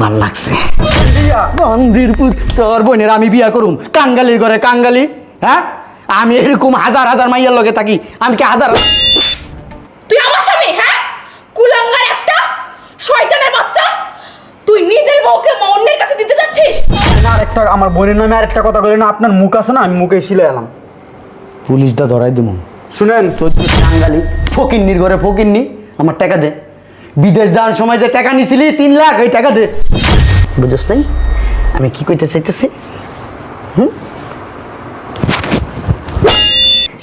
ভালো লাগছে। মন্দির তোর বোনের আমি বিয়া করুম। কাঙ্গালির ঘরে কাঙ্গালি হ্যাঁ? আমি এরকম হাজার হাজার মাইয়ার লগে থাকি। আমি কি হাজার তুই আমার স্বামী হ্যাঁ? কুলাঙ্গার একটা? শয়তানের বাচ্চা? তুই নিজের বউকে অন্যের কাছে দিতে যাচ্ছিস? আরেকটা আমার বোনের নামে আরেকটা কথা বলে না আপনার মুখ আছে না? আমি মুখে শিলে এলাম পুলিশটা ধরাই দিব শুনেন। তোর কাঙ্গালি ফকিন্নির ঘরে ফকিন্নি আমার টাকা দে। বিদেশ যাওয়ার সময় যে টাকা নিছিলি তিন লাখ ওই টাকা দে। বুঝছ নাই? আমি কি কইতে চাইতেছি? হুম?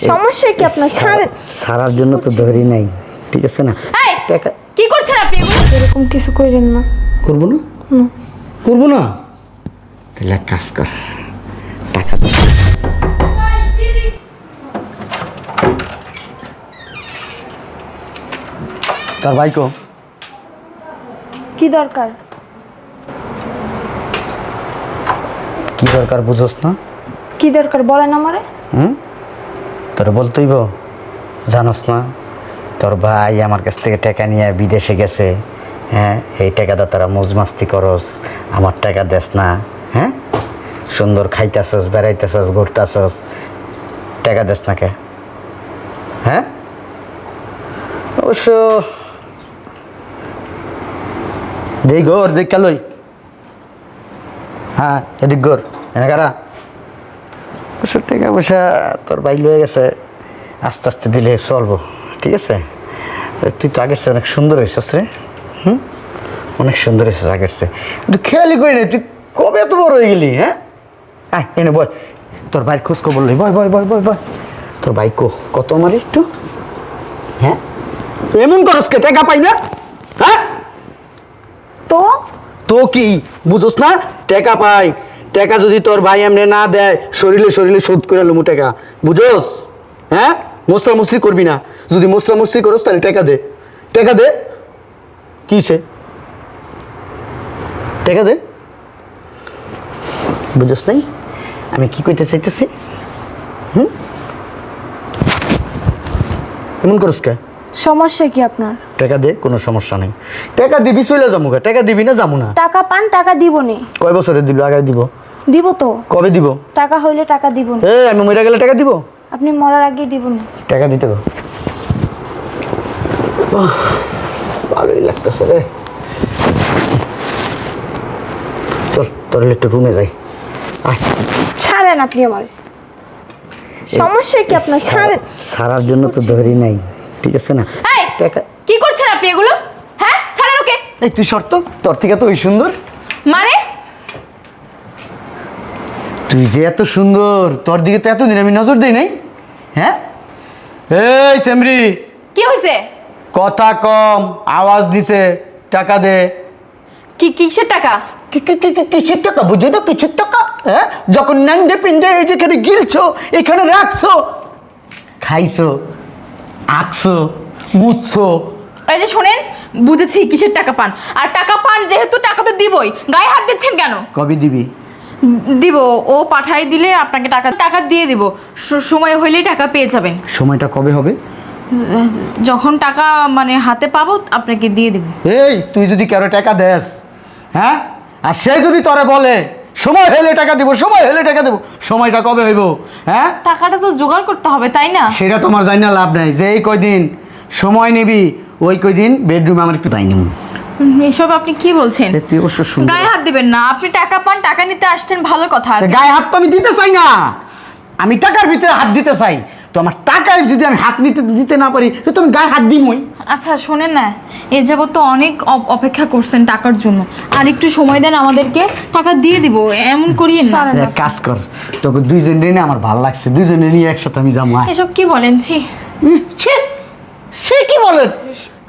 সমস্যা কি আপনার? ছাড়েন। সারার জন্য তো ধরি নাই ঠিক আছে না? এই টাকা কি করছেন আপনি এরকম কিছু করেন না। করব না। করব না? তাহলে এক কাজ কর টাকা দে। তার ভাইকো কি? দরকার? কি দরকার বুঝোস না? কি দরকার বলেন আমারে? হুম? তোর বলতেইব জানোস না তোর ভাই আমার কাছ থেকে টাকা নিয়ে বিদেশে গেছে হ্যাঁ? এই টাকাটা তোরা মজ মাস্তি করস আমার টাকা দেস না হ্যাঁ? সুন্দর খাইতেছস বেড়াইতেছস ঘুরতেছস টাকা দেস না কে? হ্যাঁ? অবশ্য দেই গোর দেখ কালই। হ্যাঁ এদিক গোর, এনে কারা? টাকা পয়সা তোর বাইল হয়ে গেছে। আস্তে আস্তে দিলে চলবো, ঠিক আছে? তুই তো আগের অনেক সুন্দর হয়েছিস রে। হুম? অনেক সুন্দর হয়েছিস আগের তুই খেয়ালই করি না তুই কবে এত বড় হয়ে গেলি হ্যাঁ? আয়, এনে বয়। তোর ভাইয়ের খোঁজ খবর লই, বয় বয় বয় বয় বয়। তোর ভাই কো, কত আমার একটু? হ্যাঁ? এমন করস কে, টাকা পাই না? হ্যাঁ? তো? তো কি? বুঝোস না? টাকা পাই। টাকা যদি তোর ভাই এমনি না দেয়, শরীরে শরীরে শোধ করে লমু টাকা। বুঝোস? হ্যাঁ? মশলা মুসলি করবি না। যদি মশলা মুসলি করস, তাহলে টাকা দে। টাকা দে। কিসে টাকা দে। বুঝোস নাই? আমি কি কইতে চাইতেছি? হুম? এমন করস কে? সমস্যা কি আপনার? টাকা দে কোনো সমস্যা নেই। টাকা দিবি চলে যাব গা। টাকা দিবি না যাব না। টাকা পান টাকা দিবনি। কয় বছরে দিল আগে দিব। দিব তো। কবে দিব? টাকা হইলে টাকা দিবনি। এ আমি মরে গেলে টাকা দিব? আপনি মরার আগেই দিবনি। টাকা দিতে গো। ভালোই লাগতেছে রে। চল তোর একটু রুমে যাই। আয়। ছাড়েন আপনি আমার। সমস্যা কি আপনার? ছাড়েন। সারার জন্য তো ধরি নাই। ঠিক আছে না? এই টাকা কি করছেন আপনি এগুলো? হ্যাঁ ছাড়েন ওকে। এই তুই শর্ত তোর থেকে তো ওই সুন্দর। মানে? তুই যে এত সুন্দর তোর দিকে তো এতদিন আমি নজর দেই নাই। হ্যাঁ? এই সেমরি। কি হয়েছে কথা কম আওয়াজ দিছে টাকা দে। কি কিসের টাকা? কি- কি- কি- কি- কিসের টাকা? বুঝে না কিসের টাকা? হ্যাঁ? যখন নান্দে পিন্দে এই যেখানে গিলছো এখানে রাখছো খাইছো আঁকছো মুছছো এই যে শোনেন বুঝেছি কিসের টাকা পান। আর টাকা পান যেহেতু টাকা তো দিবই। গায়ে হাত দিচ্ছেন কেন? কবে দিবি? দিব ও পাঠাই দিলে আপনাকে টাকা টাকা দিয়ে দিব। স- সময় হইলেই টাকা পেয়ে যাবেন। সময়টা কবে হবে? যখন টাকা মানে হাতে পাবো আপনাকে দিয়ে দিব। এই তুই যদি কারও টাকা দেস হ্যাঁ? আর সে যদি তোরে বলে সময় হলে টাকা দেবো সময় হলে টাকা দেবো। সময়টা কবে হইব হ্যাঁ? টাকাটা তো জোগাড় করতে হবে তাই না? সেটা তোমার জানি না লাভ নাই। যেই কয়দিন সময় নিবি ওই কয়দিন বেডরুমে আমার একটু তাই নেব। এসব আপনি কি বলছেন? তুই অবশ্য সুন্দর। গায়ে হাত দিবেন না। আপনি টাকা পান টাকা নিতে আসছেন ভালো কথা। গায়ে হাত তো আমি দিতে চাই না। আমি টাকার ভিতরে হাত দিতে চাই। তো আমার টাকার যদি আমি হাত নিতে দিতে না পারি তো তুমি গায়ে হাত দিমই। আচ্ছা শোনেন না এ যাবত তো অনেক অপ- অপেক্ষা করছেন টাকার জন্য। আর একটু সময় দেন আমাদেরকে টাকা দিয়ে দিব এমন করিয়েন না। এক কাজ কর তোকে দুইজন নিয়ে আমার ভালো লাগছে দুইজনে নিয়ে একসাথে আমি যাব আয়। এসব কি বলেন ছি। উম, ছি, সে কি বলেন?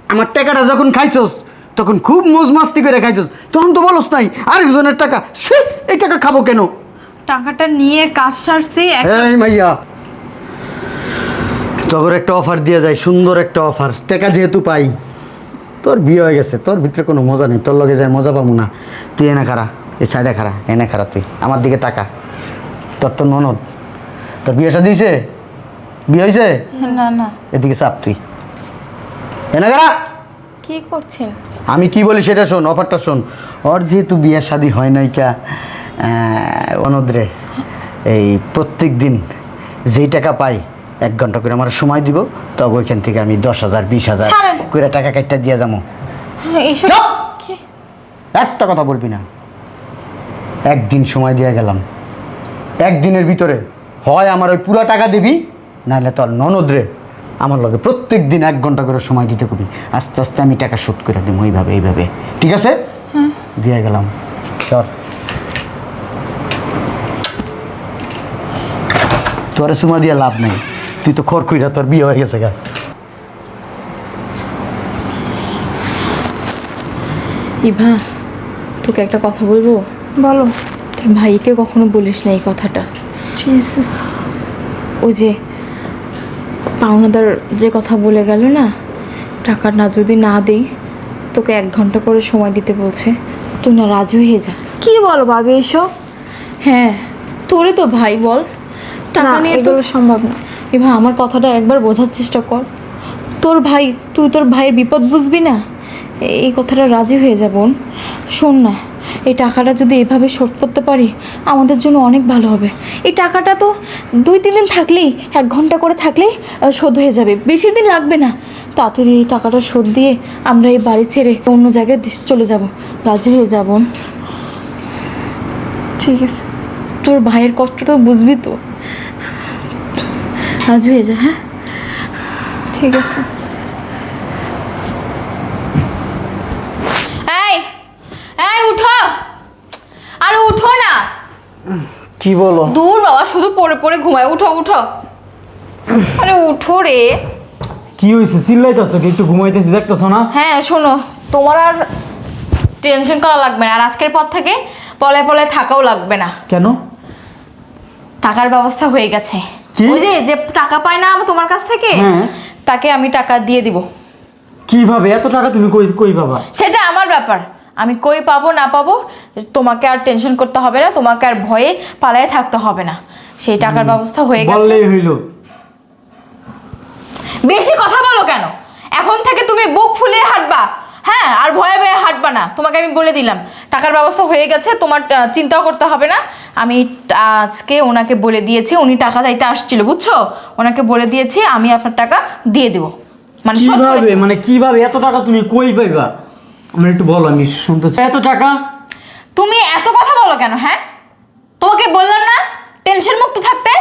আমার টাকাটা যখন খাইছস তখন খুব মোজ মাস্তি করে খাইছস তখন তো বলস নাই আরেকজনের টাকা ছি, এই টাকা খাব কেন? টাকাটা নিয়ে কাজ সারছি এক- এই মাইয়া তোর একটা অফার দিয়ে যায় সুন্দর একটা অফার টাকা যেহেতু পাই তোর বিয়ে হয়ে গেছে তোর ভিতরে কোনো মজা নেই তোর লগে যায় মজা পাবো না। তুই এনে খারা এই সাইডে খারা এনে খারা তুই আমার দিকে টাকা তোর তো ননদ তোর বিয়ে সাথে দিয়েছে বিয়ে হয়েছে না না। এদিকে চাপ তুই। এনাগারা কি করছেন? আমি কি বলি সেটা শোন অফারটা শোন। ওর যেহেতু বিয়ে শাদি হয় নাই কা অনুদ্রে এই প্রত্যেক দিন যেই টাকা পাই এক ঘণ্টা করে আমার সময় দিব তবে ওইখান থেকে আমি দশ হাজার বিশ হাজার করে টাকা কাটটা দিয়ে যাব! কি? একটা কথা বলবি না। একদিন সময় দিয়ে গেলাম। একদিনের ভিতরে হয় আমার ওই পুরো টাকা দিবি নাহলে তোর ননদরে আমার লগে প্রত্যেক দিন এক ঘণ্টা করে সময় দিতে কবি। আস্তে আস্তে আমি টাকা শোধ করে দিব এইভাবে এইভাবে। ঠিক আছে? দিয়ে গেলাম। চল। তোর সময় দিয়ে লাভ নেই। তুই তো খর কইরা তোর বিয়ে হয়ে গেছে গা। ইভা তোকে একটা কথা বলব? বলো। তোর ভাইকে কখনো বলিস না এই কথাটা। ঠিক আছে। ওই যে পাওনাদার যে কথা বলে গেল না টাকা না যদি না দেই তোকে এক ঘণ্টা করে সময় দিতে বলছে। তুই না রাজি হয়ে যা। কি বলো ভাবি এসব? হ্যাঁ তোরে তো ভাই বল। টাকা নিয়ে তো সম্ভব না। এবার আমার কথাটা একবার বোঝার চেষ্টা কর। তোর ভাই, তুই তোর ভাইয়ের বিপদ বুঝবি না? এই কথাটা রাজি হয়ে যাব শোন না, এই টাকাটা যদি এভাবে শোধ করতে পারি, আমাদের জন্য অনেক ভালো হবে। এই টাকাটা তো দুই, তিন দিন থাকলেই, এক ঘণ্টা করে থাকলেই শোধ হয়ে যাবে। বেশি দিন লাগবে না। তাড়াতাড়ি এই টাকাটা শোধ দিয়ে আমরা এই বাড়ি ছেড়ে অন্য জায়গায় চলে যাব। রাজি হয়ে যাব ঠিক আছে। তোর ভাইয়ের কষ্টটা বুঝবি তো? রাজি হয়ে যা হ্যাঁ? ঠিক আছে। এই এই উঠো। আরে উঠো না। কি বলো? দূর বাবা শুধু পড়ে পড়ে ঘুমায়। উঠো উঠো। আরে উঠো রে। কি হয়েছে চিল্লাইতেছো কি? একটু ঘুমাইতেছি দেখতেছো না? হ্যাঁ শোনো তোমার আর টেনশন করা লাগবে না। আর আজকের পর থেকে পলে পলে থাকাও লাগবে না। কেন? টাকার ব্যবস্থা হয়ে গেছে? ওই যে যে টাকা পায় না তোমার কাছ থেকে হ্যাঁ। তাকে আমি টাকা দিয়ে দিব। কীভাবে? এত টাকা তুমি কই কই পাবা? সেটা আমার ব্যাপার। আমি কই পাবো না পাবো তোমাকে আর টেনশন করতে হবে না তোমাকে আর ভয়ে পালায়ে থাকতে হবে না। সেই টাকার ব্যবস্থা হয়ে গেছে। বললেই হইল। বেশি কথা বলো কেন? এখন থেকে তুমি বুক ফুলিয়ে হাঁটবা। হ্যাঁ আর ভয়ে ভয়ে হাঁটবা না। তোমাকে আমি বলে দিলাম। টাকার ব্যবস্থা হয়ে গেছে তোমার চিন্তাও করতে হবে না। আমি আজকে ওনাকে বলে দিয়েছি উনি টাকা চাইতে আসছিল বুঝছ? ওনাকে বলে দিয়েছি আমি আপনার টাকা দিয়ে দেবো। মানে কীভাবে? মানে কীভাবে? এত টাকা তুমি কই পাইবা? আমার একটু বলো আমি শুনতে চাই। এত টাকা? তুমি এত কথা বলো কেন হ্যাঁ? তোমাকে বললাম না টেনশন মুক্ত থাকতে?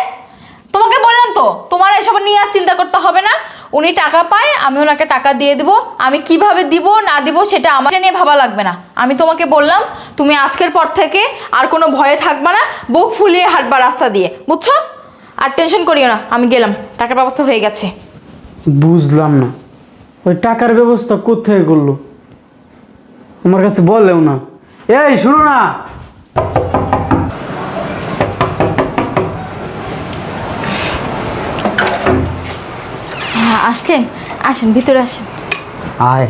তোমাকে বললাম তো তোমার এসব নিয়ে আর চিন্তা করতে হবে না। উনি টাকা পায়, আমি ওনাকে টাকা দিয়ে দেবো। আমি কীভাবে দিব, না দিব, সেটা আমার নিয়ে ভাবা লাগবে না। আমি তোমাকে বললাম, তুমি আজকের পর থেকে আর কোনো ভয়ে থাকবে না, বুক ফুলিয়ে হাঁটবা রাস্তা দিয়ে। বুঝছ? আর টেনশন করিও না, আমি গেলাম। টাকার ব্যবস্থা হয়ে গেছে। বুঝলাম না। ওই টাকার ব্যবস্থা কোথায় করল? আমার কাছে বলেও না। এই, শুনো না। আসলেন আসেন ভিতরে আসেন। আয়।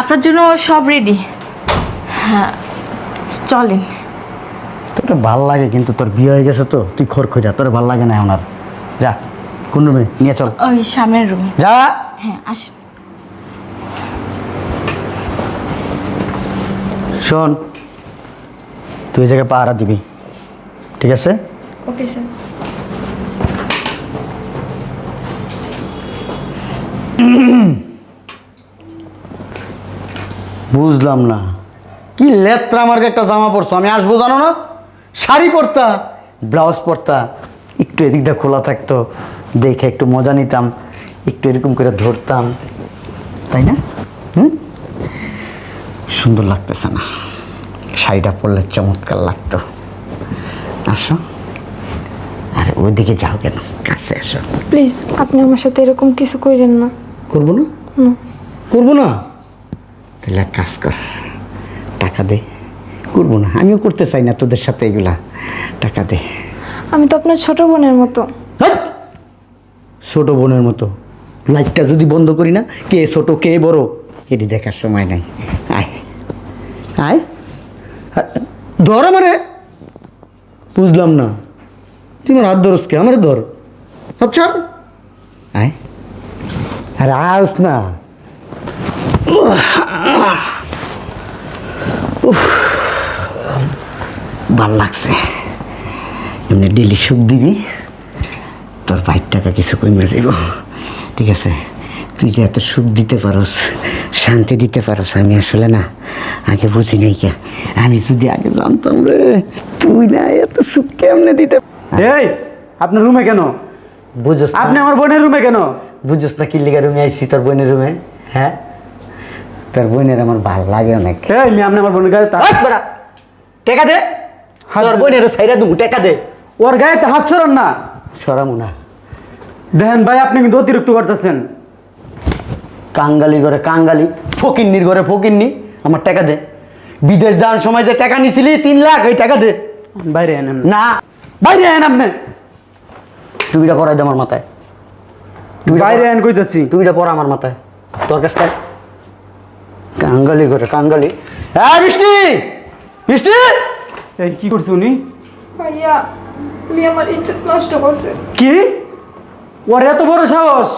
আপনার জন্য সব রেডি হ্যাঁ চলেন। তোর ভালো লাগে কিন্তু তোর বিয়ে হয়ে গেছে তো তুই খোর খোঁজা তোর ভালো লাগে না ওনার যা কোন রুমে? নিয়ে চল। ওই সামনের রুমে। যা! হ্যাঁ আসেন। শোন তুই এই জায়গায় পাহারা দিবি। ঠিক আছে? ওকে স্যার বুঝলাম না। কি লেত্রা আমার একটা জামা পরছো? আমি আসব জানো না? শাড়ি পরতা, ব্লাউজ পরতা, একটু এদিকটা খোলা থাকতো, দেখে একটু মজা নিতাম, একটু এরকম করে ধরতাম, তাই না? হুম? সুন্দর লাগতেছে না। শাড়িটা পরলে চমৎকার লাগতো। আসো। আরে ওইদিকে যাও কেন? কাছে আসো। প্লিজ, আপনি আমার সাথে এরকম কিছু করেন না। করব না? করব না? তাহলে এক কাজ কর টাকা দে। করব না আমিও করতে চাই না তোদের সাথে এগুলা। টাকা দে। আমি তো আপনার ছোট বোনের মতো! ছোট বোনের মতো। লাইটটা যদি বন্ধ করি না কে ছোট কে বড় এটি দেখার সময় নাই। আয়। আয়। ধর আমারে। বুঝলাম না। তুই আমার হাত ধরস কে? আমারে ধর। আচ্ছা। আয়। আরে আস না। ভালো লাগছে। এমনি ডেলি সুখ দিবি। তোর বাইর টাকা কিছু কমে যাইব। ঠিক আছে। তুই যে এত সুখ দিতে পারস, শান্তি দিতে পারস, আমি আসলে না, আগে বুঝি নাই কে। আমি যদি আগে জানতাম রে, তুই না এত সুখ কেমনে দিতে এই, আপনার রুমে কেন? বুঝোস আপনি আমার বোনের রুমে কেন? বুঝোস না কিল্লিগা রুমে আইছি তোর বোনের রুমে? হ্যাঁ? তোর বোনের আমার ভালো লাগে অনেক। আমি আপনি আমার বোনের গায়ে টেকা দে। তোর বোনের সাইরা দেবো টেকা দে। ওর গায়ে তো হাত ছড়ান না। সরামু না। দেখেন ভাই আপনি কিন্তু অতিরিক্ত করতেছেন। কাঙ্গালি ঘরে কাঙ্গালি ফকিন্নির ঘরে ফকিন্নি আমার টাকা দে। বিদেশ যাওয়ার সময় যে টাকা নিছিলি তিন লাখ ওই টাকা দে। বাইরে না। বাইরে আপনি। টুপিটা পরাই দে আমার মাথায়। বাইরে আন কইতাছি। টুপিটা পরা আমার মাথায়। তোর কাছটা কাঙ্গালি ঘরে কাঙ্গালি। হ্যাঁ বৃষ্টি বৃষ্টি এই কি করছে উনি? ভাইয়া উনি আমার ইজ্জত নষ্ট করছে। কি? ওর এত বড় সাহস!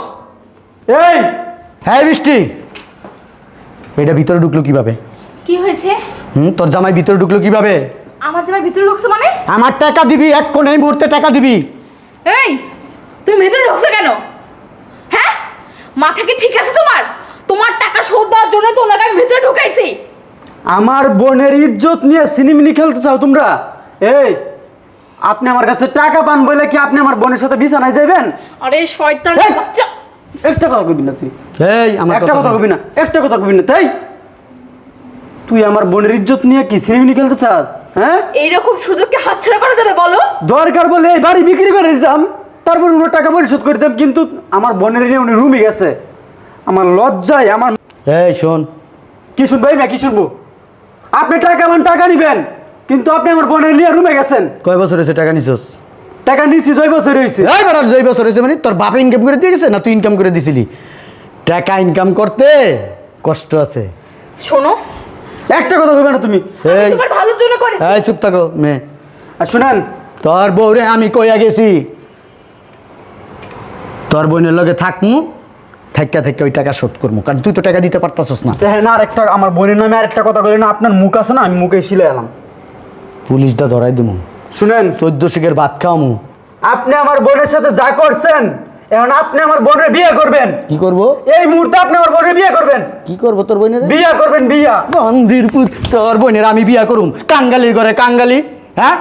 এই! হ্যাঁ বৃষ্টি এটা ভিতরে ঢুকলো কীভাবে? কি হয়েছে? হুম তোর জামাই ভিতরে ঢুকলো কীভাবে? আমার জামাই ভিতরে ঢুকছে মানে? আমার টাকা দিবি এক কোন এই মুহূর্তে টাকা দিবি। এই তুমি ভিতরে ঢুকছো কেন? হ্যাঁ? মাথা কি ঠিক আছে তোমার? তোমার টাকা শোধ দেওয়ার জন্য তো ওনাকে আমি ভেতরে ঢুকাইছি। আমার বোনের ইজ্জত নিয়ে সিনেমিনি খেলতে চাও তোমরা? এই আপনি আমার কাছে টাকা পান বলে কি আপনি আমার বোনের সাথে বিছানায় যাবেন আরে শয়তান এই! বাচ্চা। একটা কথা কবি না তুই। এই আমার একটা কথা কবি না একটা কথা কবি না তাই? তুই আমার বোনের ইজ্জত নিয়ে কি সিনেমিনি খেলতে চাস? হ্যাঁ? এইরকম সুযোগকে হাতছাড়া করা যাবে বলো। দরকার বলে এই বাড়ি বিক্রি করে দিতাম তারপর উনি টাকা পরিশোধ করে দিতাম কিন্তু আমার বোনের নিয়ে উনি রুমে গেছে। আমার লজ্জায় আমার এই শোন। কি শুনব? এই মেয়ে, কি শুনব? আপনি টাকা মান টাকা নিবেন কিন্তু আপনি আমার বোনের নিয়ে রুমে গেছেন। কয় বছর হয়েছে টাকা নিছস? টাকা নিচ্ছি ছয় বছর হয়েছে। এই বেটা দুই বছর হয়েছে মানে তোর বাপ ইনকাম করে দিয়ে গেছে না তুই ইনকাম করে দিছিলি? টাকা ইনকাম করতে কষ্ট আছে। শোনো একটা কথা কইবে না তুমি? এই তোমার ভালোর জন্য করেছি। এই চুপ থাকো মেয়ে। আর শুনেন। তোর বউরে আমি কইয়া গেছি। তোর বোনের লগে থাকমু থাইকা থাইকা ওই টাকা শোধ করব কারণ তুই তো টাকা দিতে পারতাছস না। দেখেন না একটা আমার বোনের নামে আরেকটা কথা বলি না আপনার মুখ আছে না আমি মুখে শিলে এলাম। পুলিশটা ধরাই দিমু। শুনেন। চোদ্দ শিখের ভাত খাওয়ামু। আপনি আমার বোনের সাথে যা করছেন এখন আপনি আমার বোনের বিয়ে করবেন। কি করব? এই মুহূর্তে আপনি আমার বোনের বিয়ে করবেন। কি করব তোর বোনের? বিয়ে করবেন বিয়া। বন্দিরপুর তোর বোনের আমি বিয়া করুম। কাঙ্গালির ঘরে কাঙ্গালি হ্যাঁ?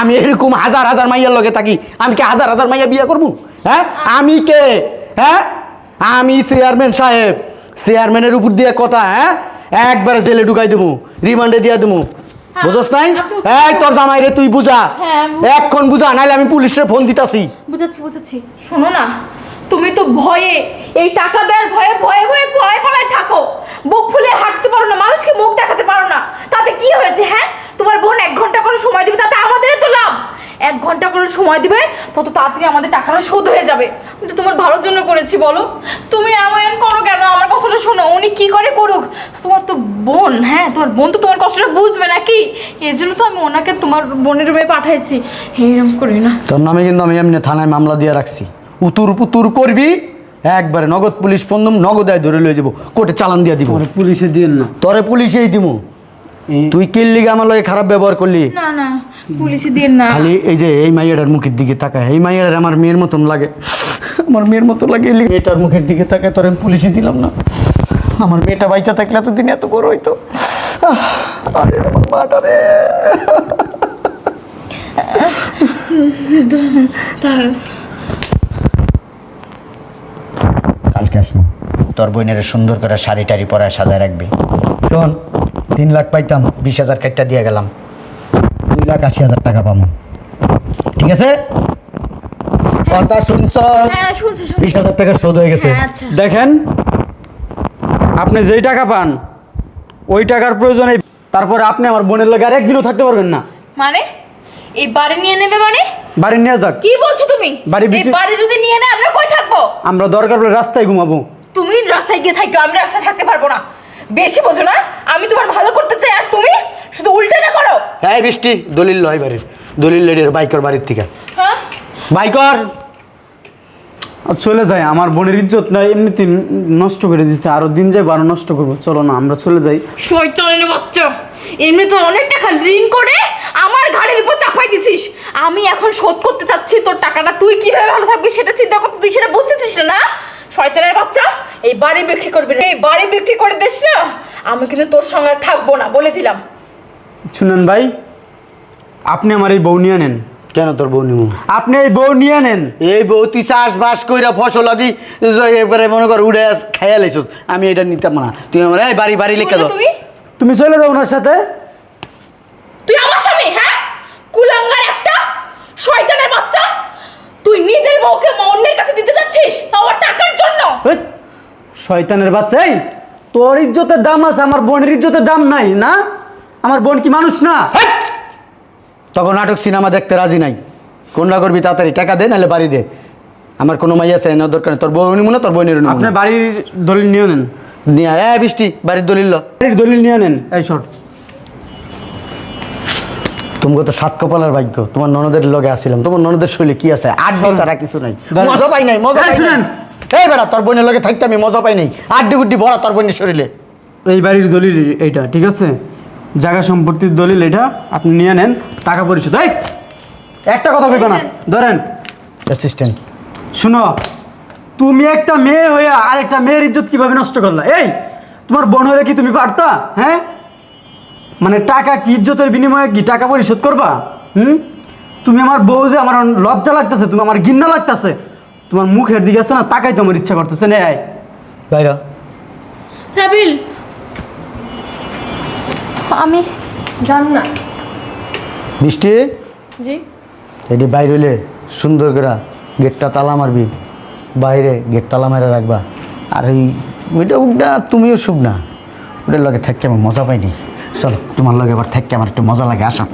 আমি এরকম হাজার হাজার মাইয়ার লগে থাকি। আমি কি হাজার হাজার মাইয়া বিয়া করব? হ্যাঁ? আমি কে? হ্যাঁ? আমি চেয়ারম্যান সাহেব। চেয়ারম্যানের উপর দিয়ে কথা হ্যাঁ? একবারে জেলে ঢুকাই দেবো রিমান্ডে দিয়ে দেবো বুঝস নাই? এই তোর জামাই রে তুই বুঝা। হ্যাঁ। এক্ষণ বুঝা নাইলে আমি পুলিশের ফোন দিতাছি। বুঝাচ্ছি বুঝাচ্ছি। শোনো না তুমি তো ভয়ে এই টাকা দেওয়ার ভয়ে ভয়ে ভয়ে পড়ায় পড়ায় থাকো। বুক ফুলে হাঁটতে পারো না মানুষকে মুখ দেখাতে পারো না। তাতে কি হয়েছে হ্যাঁ? তোমার বোন এক ঘণ্টা করে সময় দিবে তাতে আমাদেরই তো লাভ। এক ঘণ্টা করে সময় দিবে তত তাড়াতাড়ি আমাদের টাকাটা শোধ হয়ে যাবে। আমি তো তোমার ভালোর জন্য করেছি বলো। তুমি এমন করো কেন? আমার কথাটা শোনো। উনি কি করে করুক? তোমার তো বোন হ্যাঁ? তোমার বোন তো তোমার কষ্টটা বুঝবে নাকি? এই জন্য তো আমি ওনাকে তোমার বোনের রুমে পাঠাইছি। এইরকম করি না। তোর নামে কিন্তু আমি এমনি থানায় মামলা দিয়ে রাখছি। উতুর পুতুর করবি একবারে নগদ পুলিশ ফোন নগদায় ধরে লয়ে যাব। কোর্টে চালান দিয়ে দিব। পুলিশে দিয়েন না। তোরে পুলিশেই দিমু। এই- তুই কিল্লিগে আমার লগে খারাপ ব্যবহার করলি? না না। পুলিশে দিয়ে না। খালি এই যে এই মাইয়াটার মুখের দিকে তাকায়। এই মাইয়াটার আমার মেয়ের মতন লাগে। আমার মেয়ের মতো লাগে মেয়েটার মুখের দিকে তাকায় তোর আমি পুলিশে দিলাম না। আমার মেয়েটা বাইচা থাকলে এতদিন এত বড় হইতো। আরে আমার মাটা রে। কালকে আসব। তোর বোনের সুন্দর করে শাড়ি টাড়ি পরায় সাজায় রাখবি। শোন, তিন লাখ পাইতাম, বিশ হাজার কাটটা দিয়ে গেলাম। দুই লাখ আশি হাজার টাকা পাবো। ঠিক আছে? কথা শুনছ? হ্যাঁ শুনছি বিশ হাজার টাকা শোধ হয়ে গেছে। হ্যাঁ, আচ্ছা। দেখেন আপনি যেই টাকা পান ওই টাকার প্রয়োজনে তারপরে আপনি আমার বোনের লগে আর একদিনও থাকতে পারবেন না। মানে? এই বাড়ি নিয়ে নেবে মানে? বাড়ি নিয়ে যাক। কি বলছো তুমি? বাড়ি এই বিক্রি- বাড়ি যদি নিয়ে নেয় আমরা কই থাকব? আমরা দরকার পড়লে রাস্তায় ঘুমাবো। তুমি রাস্তায় গিয়ে থাকো আমি রাস্তায় থাকতে পারব না। বেশি বোঝো না আমি তোমার ভালো করতে চাই আর তুমি শুধু উল্টাটা করো। হ্যাঁ বৃষ্টি দলিল লয় বাড়ির দলিল লেডির বাইকর বাড়ির থেকে। হ্যাঁ? বাইকর চলে যাই আমার বোনের ইজ্জত না এমনিতে নষ্ট করে দিচ্ছে আরও দিন যাই বারো নষ্ট করব। চলো না আমরা চলে যাই। শয়তানের বাচ্চা এমনি তো অনেক টাকা ঋণ করে আমার ঘাড়ের উপর চাপাই দিছিস। আমি এখন শোধ করতে চাচ্ছি তোর টাকাটা। তুই কীভাবে ভালো থাকবি সেটা চিন্তা করতে তুই সেটা বুঝতেছিস না? শয়তানের বাচ্চা এই বাড়ি বিক্রি করবি না এই বাড়ি বিক্রি করে দিস না। আমি কিন্তু তোর সঙ্গে থাকব না বলে দিলাম। শুনেন ভাই আপনি আমার এই বউ নিয়ে নেন কেন তোর বউ নিমু? আপনি এই বউ নিয়ে নেন। এই বউ তুই চাষবাস কইরা ফসল আদি এবারে মনে কর উড়ে খাইয়া লাইছস। আমি এটা নিতাম না। তুই আমার এই বাড়ি বাড়ি লেখা দাও। তুমি? তুমি চলে যাও ওনার সাথে। তুই আমার স্বামী হ্যাঁ? কুলাঙ্গার একটা শয়তানের বাচ্চা। তুই নিজের বউকে অন্যের কাছে দিতে যাচ্ছিস আমার টাকার জন্য? শয়তানের বাচ্চা এই তোর ইজ্জতের দাম আছে আমার বোনের ইজ্জতের দাম নাই না? আমার বোন কি মানুষ না? তখন নাটক সিনেমা দেখতে রাজি নাই। কোনটা করবি তাড়াতাড়ি? টাকা দে নাহলে বাড়ি দে। আমার কোনো মাই আছে না দরকার তোর বউ নিমু না তোর বোনের আপনার বাড়ির দলিল নিয়ে নেন। নিয়ে এই বৃষ্টি বাড়ির দলিল বাড়ির দলিল নিয়ে নেন। এই শর্ট তোমাকে তো সাত কপালের ভাগ্য। তোমার ননদের লগে আসছিলাম তোমার ননদের শৈলী কি আছে? আট দিন ছাড়া কিছু নাই। মজা পাই নাই মজা পাই নাই। এই বেড়া তোর বোনের লগে থাকতে আমি মজা পাই নাই। আড্ডি গুড্ডি ভরা তোর বোনের শরীরে। এই বাড়ির দলিল এইটা ঠিক আছে? জায়গা সম্পত্তির দলিল এটা আপনি নিয়ে নেন টাকা পরিশোধ এই! একটা কথা কইবে না ধরেন। অ্যাসিস্ট্যান্ট শুনো তুমি একটা মেয়ে হয়ে আর একটা মেয়ের ইজ্জত কীভাবে নষ্ট করলা? এই তোমার বোন হলে কি তুমি পারতা? হ্যাঁ? মানে টাকা কি ইজ্জতের বিনিময়ে কি টাকা পরিশোধ করবা? হুম? তুমি আমার বউ যে আমার লজ্জা লাগতেছে তুমি আমার গিন্না লাগতেছে তোমার মুখের দিকে আছে না তাকাই তোমার ইচ্ছা করতেছে নে আয়। বাইরা। রাবিল আমি জানি না। বৃষ্টি জি। এটি বাইরে হইলে সুন্দর করে গেটটা তালা মারবি। বাইরে গেট তালা মেরে রাখবা। আর এই ওইটা উঠটা তুমিও শুভ না। ওটার লগে থাকতে আমার মজা পাইনি। চলো তোমার লগে আবার থাকতে আমার একটু মজা লাগে আসো।